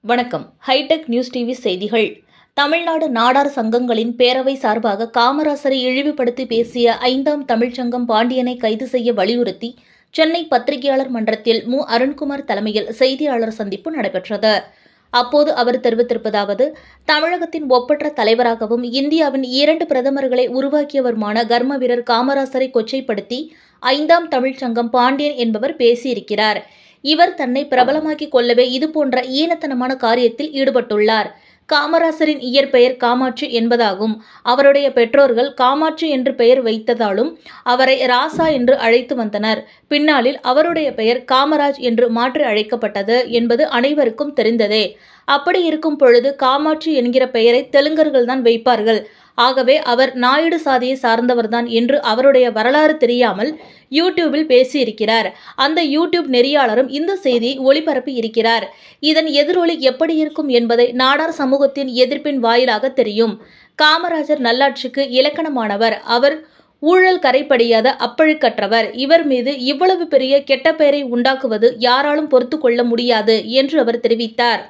வணக்கம். Hitech news TV செய்திகள். தமிழ்நாடு நாடார் சங்கங்களின் பேரவை சார்பாக காமராசரை இழிவுபடுத்தி பேசிய ஐந்தாம் தமிழ்ச்சங்கம் பாண்டியனை கைது செய்ய வலியுறுத்தி சென்னை பத்திரிகையாளர் மன்றத்தில் மு. அருண்குமார் தலைமையில் செய்தியாளர் சந்திப்பு நடைபெற்றது. அப்போது அவர் தெரிவித்திருப்பதாவது தமிழகத்தின் ஒப்பற்ற தலைவராகவும் இந்தியாவின் இரண்டு பிரதமர்களை உருவாக்கியவருமான கர்ம வீரர் காமராசரை கொச்சைப்படுத்தி ஐந்தாம் தமிழ்ச்சங்கம் பாண்டியன் என்பவர் பேசியிருக்கிறார். இவர் தன்னை பிரபலமாக்கிக் கொள்ளவே இதுபோன்ற ஈனத்தனமான காரியத்தில் ஈடுபட்டுள்ளார். காமராசரின் இயற்பெயர் காமாட்சி என்பதாகும். அவருடைய பெற்றோர்கள் காமாட்சி என்று பெயர் வைத்ததாலும் அவரை ராசா என்று அழைத்து வந்தனர். பின்னாளில் அவருடைய பெயர் காமராஜ் என்று மாற்றி அழைக்கப்பட்டது என்பது அனைவருக்கும் தெரிந்ததே. அப்படி இருக்கும் பொழுது காமாட்சி என்கிற பெயரை தெலுங்கர்கள் தான் வைப்பார்கள். ஆகவே அவர் நாயுடு சாதியை சார்ந்தவர்தான் என்று அவருடைய வரலாறு தெரியாமல் யூடியூபில் பேசியிருக்கிறார். அந்த யூடியூப் நெறியாளரும் இந்த செய்தியை ஒளிபரப்பி இருக்கிறார். இதன் எதிரொலி எப்படி இருக்கும் என்பதை நாடார் சமூகத்தின் எதிர்ப்பின் வாயிலாக தெரியும். காமராஜர் நல்லாட்சிக்கு இலக்கணமானவர். அவர் ஊழல் கரைப்படியாத அப்பழுக்கற்றவர். இவர் மீது இவ்வளவு பெரிய கெட்ட பெயரை உண்டாக்குவது யாராலும் பொறுத்து கொள்ள முடியாது என்று அவர் தெரிவித்தார்.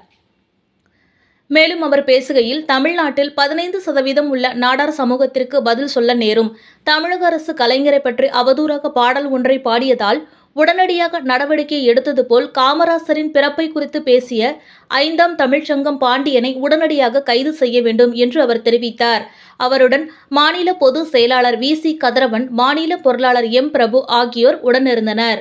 மேலும் அவர் பேசுகையில் தமிழ்நாட்டில் பதினைந்து சதவீதம் உள்ள நாடார் சமூகத்திற்கு பதில் சொல்ல நேரும். தமிழக அரசு கலைஞரை பற்றி அவதூறாக பாடல் ஒன்றை பாடியதால் உடனடியாக நடவடிக்கை எடுத்தது போல் காமராசரின் பிறப்பை குறித்து பேசிய ஐந்தாம் தமிழ்ச்சங்கம் பாண்டியனை உடனடியாக கைது செய்ய வேண்டும் என்று அவர் தெரிவித்தார். அவருடன் மாநில பொதுச் செயலாளர் வி. சி. கதிரவன் மாநில பொருளாளர் எம். பிரபு ஆகியோர் உடனிருந்தனர்.